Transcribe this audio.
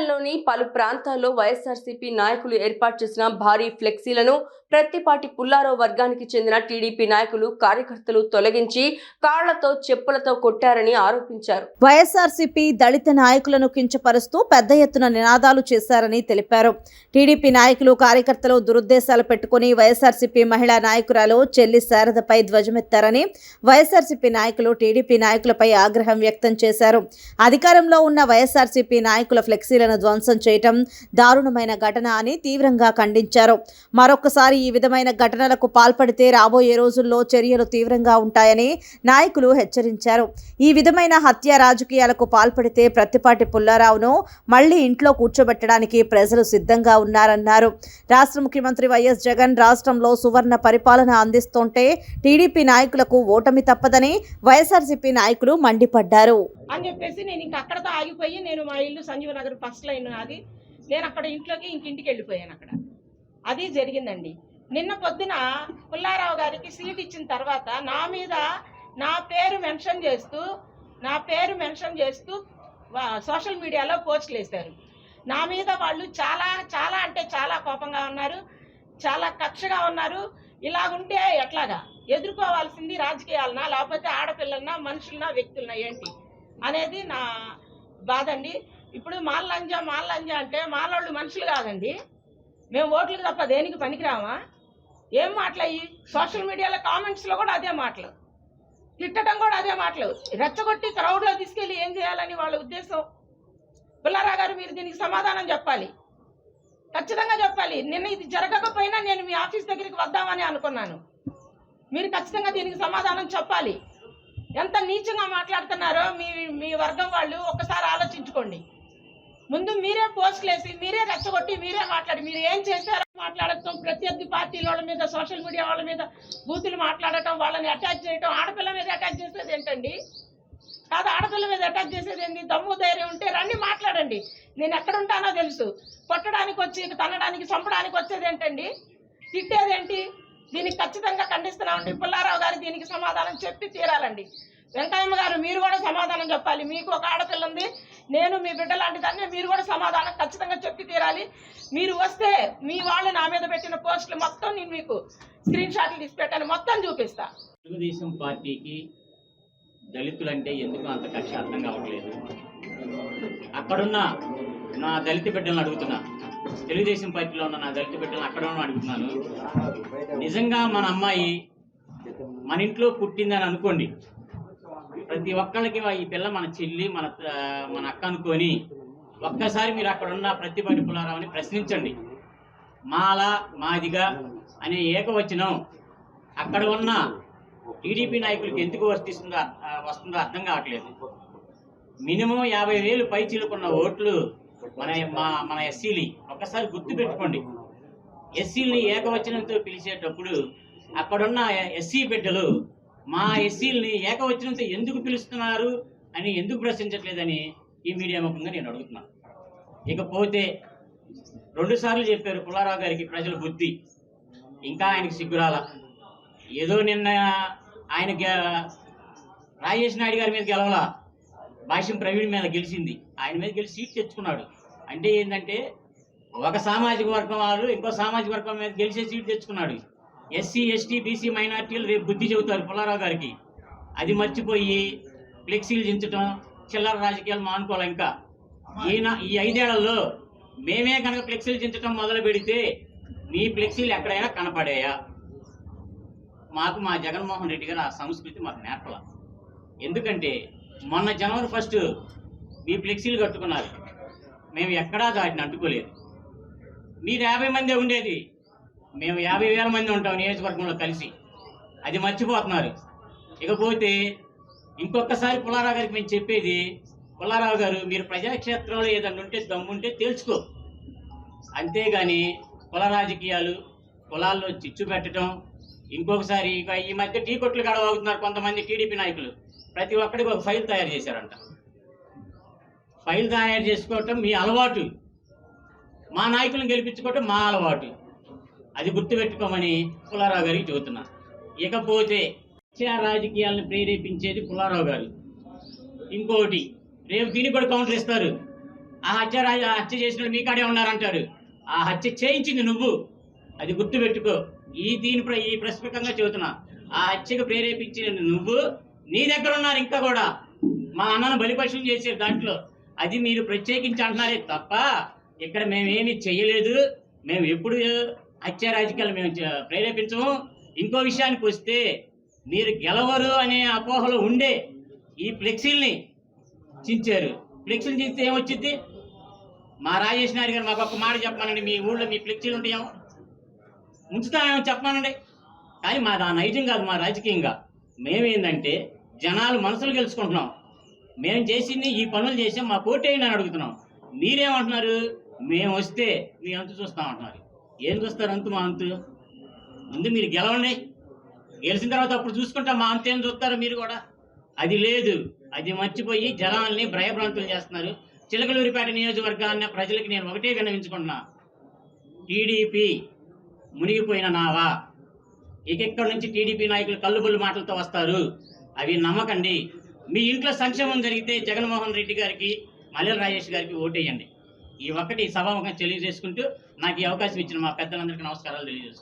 పట్టణంలోని పలు ప్రాంతాల్లో వైఎస్ఆర్సీపీ నాయకులు ఏర్పాటు చేసిన భారీ ఫ్లెక్సీలను ప్రత్తిపాటి పుల్లారావు వర్గానికి చెందిన టీడీపీ నాయకులు కార్యకర్తలు తొలగించి కాళ్ళతో చెప్పులతో కొట్టారని ఆరోపించారు. వైఎస్ఆర్సీపీ దళిత నాయకులను కించపరుస్తూ పెద్ద ఎత్తున నినాదాలు చేశారని తెలిపారు. టీడీపీ నాయకులు కార్యకర్తలు దురుద్దేశాలు పెట్టుకుని వైఎస్ఆర్సీపీ మహిళా నాయకురాలు చెల్లి శారదపై ధ్వజమెత్తారని వైఎస్ఆర్సీపీ నాయకులు టీడీపీ నాయకులపై ఆగ్రహం వ్యక్తం చేశారు. అధికారంలో ఉన్న వైఎస్ఆర్సీపీ నాయకుల ఫ్లెక్సీలను ధ్వంసం చేయటం దారుణమైన ఘటన అని తీవ్రంగా ఖండించారు. మరొకసారి ఈ విధమైన ఘటనలకు పాల్పడితే రాబోయే రోజుల్లో చర్యలు తీవ్రంగా ఉంటాయని నాయకులు హెచ్చరించారు. ఈ విధమైన హత్య రాజకీయాలకు పాల్పడితే ప్రత్తిపాటి పుల్లారావును మళ్ళీ ఇంట్లో కూర్చోబెట్టడానికి ప్రజలు సిద్ధంగా ఉన్నారన్నారు. రాష్ట్ర ముఖ్యమంత్రి వైఎస్ జగన్ రాష్ట్రంలో సువర్ణ పరిపాలన అందిస్తుంటే టీడీపీ నాయకులకు ఓటమి తప్పదని వైఎస్ఆర్సీపీ నాయకులు మండిపడ్డారు. అని చెప్పేసి నేను ఇంక అక్కడతో ఆగిపోయి నేను మా ఇల్లు సంజీవ నగర్ ఫస్ట్ లైన్ అది నేను అక్కడ ఇంట్లోకి ఇంక ఇంటికి వెళ్ళిపోయాను అక్కడ. అది జరిగిందండి. నిన్న పొద్దున పుల్లారావు గారికి సీట్ ఇచ్చిన తర్వాత నా మీద నా పేరు మెన్షన్ చేస్తూ నా పేరు మెన్షన్ చేస్తూ సోషల్ మీడియాలో పోస్టులు వేశారు నా మీద వాళ్ళు చాలా చాలా అంటే చాలా కోపంగా ఉన్నారు చాలా కక్షగా ఉన్నారు. ఇలాగుంటే ఎట్లాగా? ఎదుర్కోవాల్సింది రాజకీయాలనా? లేకపోతే ఆడపిల్లలనా? మనుషులనా? వ్యక్తులనా? ఏంటి? అనేది నా బాధ అండి ఇప్పుడు మాల్లంజా మాల్లంజా అంటే మాలోళ్ళు మనుషులు కాదండి. మేము ఓట్లకు తప్ప దేనికి పనికిరామా? ఏం మాటలయ్యి సోషల్ మీడియాలో కామెంట్స్లో కూడా అదే మాటలు. తిట్టడం కూడా అదే మాటలు. రెచ్చగొట్టి క్రౌడ్లో తీసుకెళ్ళి ఏం చేయాలని వాళ్ళ ఉద్దేశం? పుల్లారా గారు మీరు దీనికి సమాధానం చెప్పాలి. ఖచ్చితంగా చెప్పాలి. నిన్న ఇది జరగకపోయినా నేను మీ ఆఫీస్ దగ్గరికి వద్దామని అనుకున్నాను. మీరు ఖచ్చితంగా దీనికి సమాధానం చెప్పాలి. ఎంత నీచంగా మాట్లాడుతున్నారో మీ మీ వర్గం వాళ్ళు ఒక్కసారి ఆలోచించుకోండి. ముందు మీరే పోస్టులు వేసి మీరే రెచ్చగొట్టి మీరే మాట్లాడి మీరు ఏం చేశారో మాట్లాడటం ప్రత్యర్థి పార్టీల వాళ్ళ మీద సోషల్ మీడియా వాళ్ళ మీద బూతులు మాట్లాడటం వాళ్ళని అటాక్ చేయటం ఆడపిల్ల మీద అటాక్ చేసేది ఏంటండి? కాదు ఆడపిల్ల మీద అటాక్ చేసేది ఏంటి దమ్ము ధైర్యం ఉంటే రండి మాట్లాడండి. నేను ఎక్కడ ఉంటానో తెలుసు. కొట్టడానికి వచ్చి తనడానికి చంపడానికి వచ్చేది ఏంటండి? తిట్టేదేంటి దీనికి ఖచ్చితంగా ఖండిస్తున్నామండి. పుల్లారావు గారు దీనికి సమాధానం చెప్పి తీరాలండి. వెంకయ్యమ్మ గారు మీరు కూడా సమాధానం చెప్పాలి. మీకు ఒక ఆడపిల్ల ఉంది. నేను మీ బిడ్డ లాంటి దాన్ని మీరు కూడా సమాధానం ఖచ్చితంగా చెప్పి తీరాలి. మీరు వస్తే మీ వాళ్ళు నా మీద పెట్టిన పోస్టులు మొత్తం నేను మీకు స్క్రీన్ షాట్లు తీసి పెట్టాను మొత్తం చూపిస్తా. తెలుగుదేశం పార్టీకి దళితులంటే ఎందుకు అంత కక్ష అర్థం కావట్లేదు? అక్కడున్న నా దళిత బిడ్డలను అడుగుతున్నా. తెలుగుదేశం పార్టీలో ఉన్న నా దళిత బిడ్డలను అక్కడ అడుగుతున్నాను. నిజంగా మన అమ్మాయి మన ఇంట్లో పుట్టిందని అనుకోండి ప్రతి ఒక్కళ్ళకి ఈ పిల్ల మన చెల్లి మన మన అక్క అనుకొని ఒక్కసారి మీరు అక్కడ ఉన్న ప్రతిపాటి పుల్లారావుని ప్రశ్నించండి. మాల మాదిగా అనే ఏకవచనం అక్కడ ఉన్న టీడీపీ నాయకులకి ఎందుకు వర్తిస్తుందో వస్తుందో అర్థం కావట్లేదు. మినిమం యాభై వేలు పై చిలుకున్న ఓట్లు మన మా మన ఎస్సీలు ఒక్కసారి గుర్తు పెట్టుకోండి. ఎస్సీలని ఏకవచనంతో పిలిచేటప్పుడు అక్కడున్న ఎస్సీ బిడ్డలు మా ఎస్సీలని ఏకవచనంతో ఎందుకు పిలుస్తున్నారు అని ఎందుకు ప్రశ్నించట్లేదని ఈ మీడియా ముఖంగా నేను అడుగుతున్నాను. ఇకపోతే రెండుసార్లు చెప్పారు పుల్లారావు గారికి ప్రజల బుద్ధి. ఇంకా ఆయనకి సిగ్గురాల ఏదో నిన్న ఆయన రాజేష్ నాయుడు గారి మీద గెలవలా. భాష్యం ప్రవీణ్ మీద గెలిచింది. ఆయన మీద గెలిచి సీట్ తెచ్చుకున్నాడు. అంటే ఏంటంటే ఒక సామాజిక వర్గం వాళ్ళు ఇంకో సామాజిక వర్గం మీద గెలిచే సీట్ తెచ్చుకున్నాడు. ఎస్సీ ఎస్టీ బీసీ మైనార్టీలు రేపు బుద్ధి చెబుతారు పుల్లారావు గారికి. అది మర్చిపోయి ఫ్లెక్సీలు దించడం చిల్లర రాజకీయాలు మానుకోవాలి ఇంకా. ఈయన ఈ ఐదేళ్ళలో మేమే కనుక ఫ్లెక్సీలు దించడం మొదలు పెడితే మీ ఫ్లెక్సీలు ఎక్కడైనా కనపడాయా? మాకు మా జగన్మోహన్ రెడ్డి గారు ఆ సంస్కృతి మాకు నేర్పల. ఎందుకంటే మొన్న జనవరి ఫస్ట్ మీ ఫ్లెక్సీలు కట్టుకున్నారు. మేము ఎక్కడా దాటిని అంటుకోలేదు. మీరు యాభై మందే ఉండేది. మేము యాభై వేల మంది ఉంటాం నియోజకవర్గంలో కలిసి. అది మర్చిపోతున్నారు. ఇకపోతే ఇంకొకసారి పుల్లారావు గారికి మేము చెప్పేది పుల్లారావు గారు మీరు ప్రజాక్షేత్రంలో ఏదన్నా ఉంటే దమ్ముంటే తేల్చుకో. అంతేగాని కుల రాజకీయాలు కులాల్లో చిచ్చు పెట్టడం ఇంకొకసారి ఇక ఈ మధ్య టీ కొట్లు గడవవుతున్నారు కొంతమంది టీడీపీ నాయకులు. ప్రతి ఒక్కడికి ఒక ఫైల్ తయారు చేశారంట. ఫైల్ తయారు చేసుకోవటం మీ అలవాటు. మా నాయకులను గెలిపించుకోవటం మా అలవాటు. అది గుర్తుపెట్టుకోమని పుల్లారావు గారికి చెబుతున్నా. ఇకపోతే హత్యా రాజకీయాలను ప్రేరేపించేది పుల్లారావు గారు. ఇంకోటి రేపు దీన్ని కూడా కౌంటర్ ఇస్తారు. ఆ హత్య రాజ హత్య చేసిన మీ కాడే ఉన్నారంటారు. ఆ హత్య చేయించింది నువ్వు. అది గుర్తుపెట్టుకో. ఈ దీని ఈ ప్రస్ఫుటంగా చెబుతున్నా. ఆ హత్యకు ప్రేరేపించిన నువ్వు నీ దగ్గర ఉన్నారు ఇంకా కూడా. మా అన్నను బలిపశువులు చేశారు దాంట్లో. అది మీరు ప్రత్యేకించి అంటున్నారే తప్ప ఇక్కడ మేమేమి చేయలేదు. మేము ఎప్పుడు హత్య రాజకీయాలు మేము ప్రేరేపించము. ఇంకో విషయానికి వస్తే మీరు గెలవరు అనే అపోహలు ఉండే ఈ ఫ్లెక్సీల్ని చించారు. ఫ్లెక్సీలు చించితే ఏమొచ్చింది మా రాజేష్ నాయుడు గారు మాకు ఒక మాట చెప్పానండి మీ ఊళ్ళో మీ ఫ్లెక్సీలు ఉంటాయేమో. ఉంచుతామేమో చెప్పానండి కానీ మా నైజం కాదు మా రాజకీయంగా. మేమేందంటే జనాలు మనసులు గెలుచుకుంటున్నాం. మేము చేసింది ఈ పనులు చేసాం మా కోటేయండి అని అడుగుతున్నాం. మీరేమంటున్నారు? మేము వస్తే మీ అంతు చూస్తాం అంటున్నారు. ఏం చూస్తారు అంతు మా అంతు? ముందు మీరు గెలవండి. గెలిచిన తర్వాత అప్పుడు చూసుకుంటాం మా అంతేం ఏం చూస్తారు మీరు కూడా. అది లేదు. అది మర్చిపోయి జనాల్ని భయభ్రాంతులు చేస్తున్నారు. చిలకలూరిపేట నియోజకవర్గాన్న ప్రజలకి నేను ఒకటే విన్నవించుకుంటున్నా. టీడీపీ మునిగిపోయిన నావా. ఇకెక్కడి నుంచి టీడీపీ నాయకులు కల్లుబుల్లు మాటలతో వస్తారు. అవి నమ్మకండి. మీ ఇంట్లో సంక్షేమం జరిగితే జగన్మోహన్ రెడ్డి గారికి మల్లెల రాజేష్ గారికి ఓటేయండి. ఈ ఒక్కటి సభాముఖం తెలియజేసుకుంటూ నాకు ఈ అవకాశం ఇచ్చిన మా పెద్దలందరికీ నమస్కారాలు తెలియజేస్తున్నాను.